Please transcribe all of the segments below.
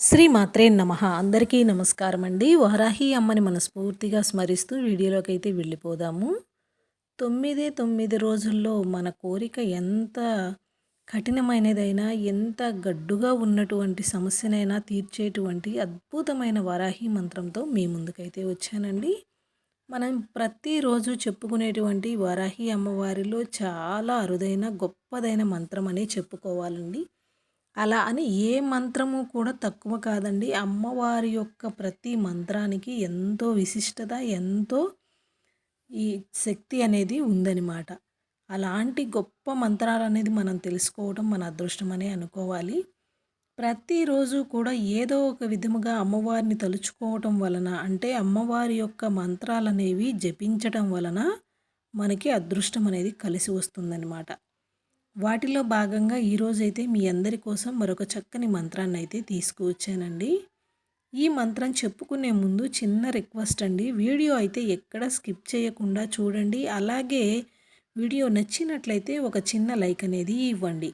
శ్రీ మాత్రే నమ. అందరికీ నమస్కారం అండి. వరాహి అమ్మని మనస్ఫూర్తిగా స్మరిస్తూ వీడియోలోకి అయితే వెళ్ళిపోదాము. తొమ్మిది తొమ్మిది రోజుల్లో మన కోరిక ఎంత కఠినమైనదైనా ఎంత గడ్డుగా ఉన్నటువంటి సమస్యనైనా తీర్చేటువంటి అద్భుతమైన వరాహి మంత్రంతో మీ ముందుకైతే వచ్చానండి. మనం ప్రతిరోజు చెప్పుకునేటువంటి వరాహి అమ్మవారిలో చాలా అరుదైన గొప్పదైన మంత్రం అనే చెప్పుకోవాలండి. అలా అని ఏ మంత్రము కూడా తక్కువ కాదండి. అమ్మవారి యొక్క ప్రతి మంత్రానికి ఎంతో విశిష్టత ఎంతో ఈ శక్తి అనేది ఉందన్నమాట. అలాంటి గొప్ప మంత్రాలు అనేది మనం తెలుసుకోవడం మన అదృష్టం అనే అనుకోవాలి. ప్రతిరోజు కూడా ఏదో ఒక విధముగా అమ్మవారిని తలుచుకోవటం వలన అంటే అమ్మవారి యొక్క మంత్రాలు అనేవి జపించటం వలన మనకి అదృష్టం అనేది కలిసి వస్తుందన్నమాట. వాటిలో భాగంగా ఈరోజైతే మీ అందరి కోసం మరొక చక్కని మంత్రాన్ని అయితే తీసుకువచ్చానండి. ఈ మంత్రం చెప్పుకునే ముందు చిన్న రిక్వెస్ట్ అండి. వీడియో అయితే ఎక్కడ స్కిప్ చేయకుండా చూడండి. అలాగే వీడియో నచ్చినట్లయితే ఒక చిన్న లైక్ అనేది ఇవ్వండి.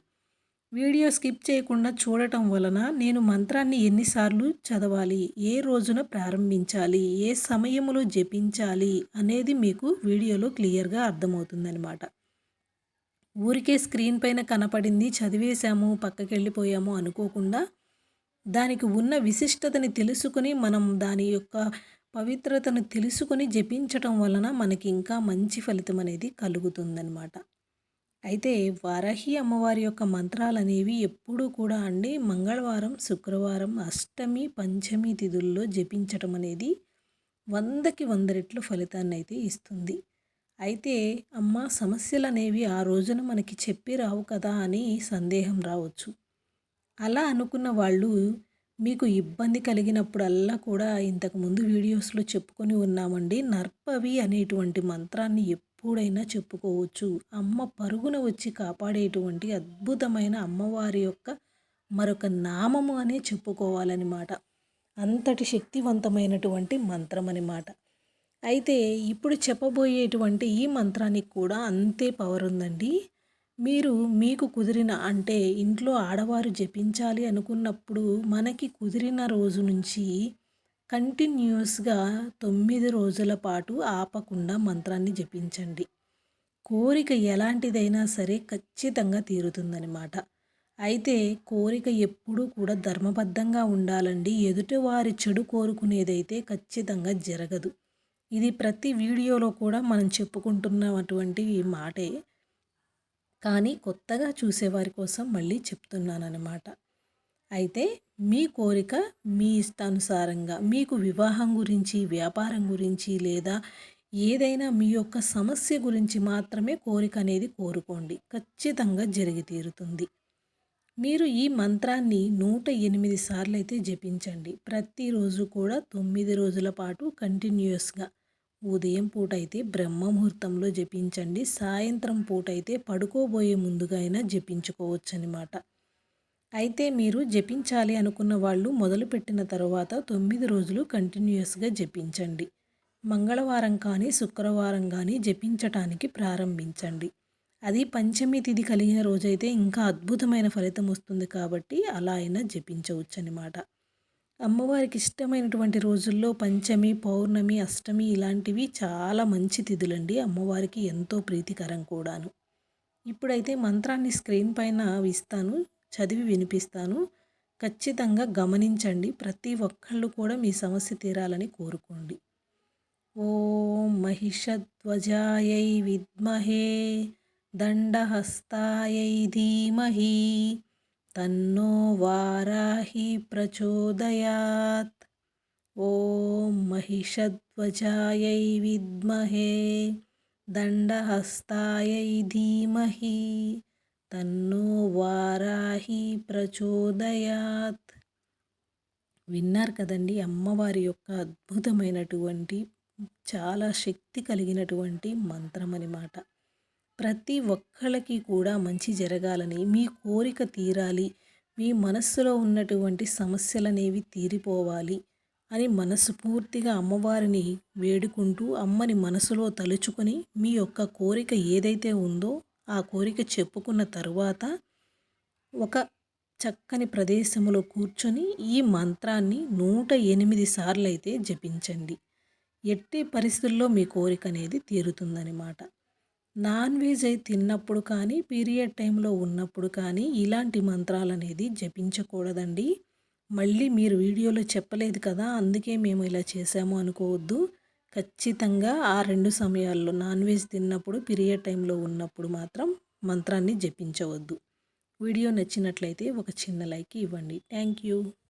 వీడియో స్కిప్ చేయకుండా చూడటం వలన నేను మంత్రాన్ని ఎన్నిసార్లు చదవాలి ఏ రోజున ప్రారంభించాలి ఏ సమయంలో జపించాలి అనేది మీకు వీడియోలో క్లియర్గా అర్థమవుతుందనమాట ఊరికే స్క్రీన్ పైన కనపడింది చదివేశాము పక్కకి వెళ్ళిపోయాము అనుకోకుండా దానికి ఉన్న విశిష్టతని తెలుసుకుని మనం దాని యొక్క పవిత్రతను తెలుసుకొని జపించటం వలన మనకి ఇంకా మంచి ఫలితం అనేది కలుగుతుందన్నమాట. అయితే వారాహి అమ్మవారి యొక్క మంత్రాలు అనేవి ఎప్పుడూ కూడా అండి మంగళవారం శుక్రవారం అష్టమి పంచమి తిథుల్లో జపించటం అనేది వందకి వంద రెట్లు ఫలితాన్ని అయితే ఇస్తుంది. అయితే అమ్మ సమస్యలు అనేవి ఆ రోజున మనకి చెప్పి రావు కదా అని సందేహం రావచ్చు. అలా అనుకున్న వాళ్ళు మీకు ఇబ్బంది కలిగినప్పుడల్లా కూడా ఇంతకుముందు వీడియోస్లో చెప్పుకొని ఉన్నామండి. నర్పవి అనేటువంటి మంత్రాన్ని ఎప్పుడైనా చెప్పుకోవచ్చు. అమ్మ పరుగున వచ్చి కాపాడేటువంటి అద్భుతమైన అమ్మవారి యొక్క మరొక నామము అనే చెప్పుకోవాలన్నమాట అంతటి శక్తివంతమైనటువంటి మంత్రం అన్నమాట అయితే ఇప్పుడు చెప్పబోయేటువంటి ఈ మంత్రానికి కూడా అంతే పవర్ ఉందండి. మీరు మీకు కుదిరిన అంటే ఇంట్లో ఆడవారు జపించాలి అనుకున్నప్పుడు మనకి కుదిరిన రోజు నుంచి కంటిన్యూస్గా తొమ్మిది రోజుల పాటు ఆపకుండా మంత్రాన్ని జపించండి. కోరిక ఎలాంటిదైనా సరే ఖచ్చితంగా తీరుతుందనమాట అయితే కోరిక ఎప్పుడూ కూడా ధర్మబద్ధంగా ఉండాలండి. ఎదుటివారి చెడు కోరుకునేదైతే ఖచ్చితంగా జరగదు. ఇది ప్రతి వీడియోలో కూడా మనం చెప్పుకుంటున్నటువంటి మాటే. కానీ కొత్తగా చూసేవారి కోసం మళ్ళీ చెప్తున్నానన్నమాట. అయితే మీ కోరిక మీ ఇష్టానుసారంగా మీకు వివాహం గురించి వ్యాపారం గురించి లేదా ఏదైనా మీ యొక్క సమస్య గురించి మాత్రమే కోరిక అనేది కోరుకోండి. ఖచ్చితంగా జరిగి తీరుతుంది. మీరు ఈ మంత్రాన్ని నూట ఎనిమిది సార్లు అయితే జపించండి. ప్రతిరోజు కూడా తొమ్మిది రోజుల పాటు కంటిన్యూస్గా ఉదయం పూట అయితే బ్రహ్మ ముహూర్తంలో జపించండి. సాయంత్రం పూట అయితే పడుకోబోయే ముందుగా అయినా జపించుకోవచ్చు అనమాట అయితే మీరు జపించాలి అనుకున్న వాళ్ళు మొదలుపెట్టిన తర్వాత తొమ్మిది రోజులు కంటిన్యూస్గా జపించండి. మంగళవారం కానీ శుక్రవారం కానీ జపించటానికి ప్రారంభించండి. అది పంచమి తిథి కలిగిన రోజైతే ఇంకా అద్భుతమైన ఫలితం వస్తుంది కాబట్టి అలా అయినా జపించవచ్చు అనమాట అమ్మవారికి ఇష్టమైనటువంటి రోజుల్లో పంచమి పౌర్ణమి అష్టమి ఇలాంటివి చాలా మంచి తిథులండి. అమ్మవారికి ఎంతో ప్రీతికరం కూడాను. ఇప్పుడైతే మంత్రాన్ని స్క్రీన్ పైన ఇస్తాను చదివి వినిపిస్తాను. ఖచ్చితంగా గమనించండి. ప్రతి ఒక్కళ్ళు కూడా మీ సమస్య తీరాలని కోరుకోండి. ఓం మహిషధ్వజాయై విద్మహే. దండహస్తాయై ధీమహి తన్నో వారాహి ప్రచోదయాత్. ఓం మహిషధ్వజాయై విద్మహే దండహస్తాయై ధీమహి తన్నో వారాహి ప్రచోదయాత్. విన్నారు కదండి అమ్మవారి యొక్క అద్భుతమైనటువంటి చాలా శక్తి కలిగినటువంటి మంత్రం అనమాట ప్రతి ఒక్కళ్ళకి కూడా మంచి జరగాలని మీ కోరిక తీరాలి మీ మనస్సులో ఉన్నటువంటి సమస్యలనేవి తీరిపోవాలి అని మనస్ఫూర్తిగా అమ్మవారిని వేడుకుంటూ అమ్మని మనసులో తలుచుకొని మీ యొక్క కోరిక ఏదైతే ఉందో ఆ కోరిక చెప్పుకున్న తరువాత ఒక చక్కని ప్రదేశంలో కూర్చొని ఈ మంత్రాన్ని నూట ఎనిమిది సార్లు అయితే జపించండి. ఎట్టి పరిస్థితుల్లో మీ కోరిక అనేది తీరుతుందనమాట నాన్ వెజ్ అయి తిన్నప్పుడు కానీ పీరియడ్ టైంలో ఉన్నప్పుడు కానీ ఇలాంటి మంత్రాలు అనేది జపించకూడదండి. మళ్ళీ మీరు వీడియోలో చెప్పలేదు కదా అందుకే మేము ఇలా చేసాము అనుకోవద్దు. ఖచ్చితంగా ఆ రెండు సమయాల్లో నాన్ వెజ్ తిన్నప్పుడు పీరియడ్ టైంలో ఉన్నప్పుడు మాత్రం మంత్రాన్ని జపించవద్దు. వీడియో నచ్చినట్లయితే ఒక చిన్న లైక్ ఇవ్వండి. Thank you.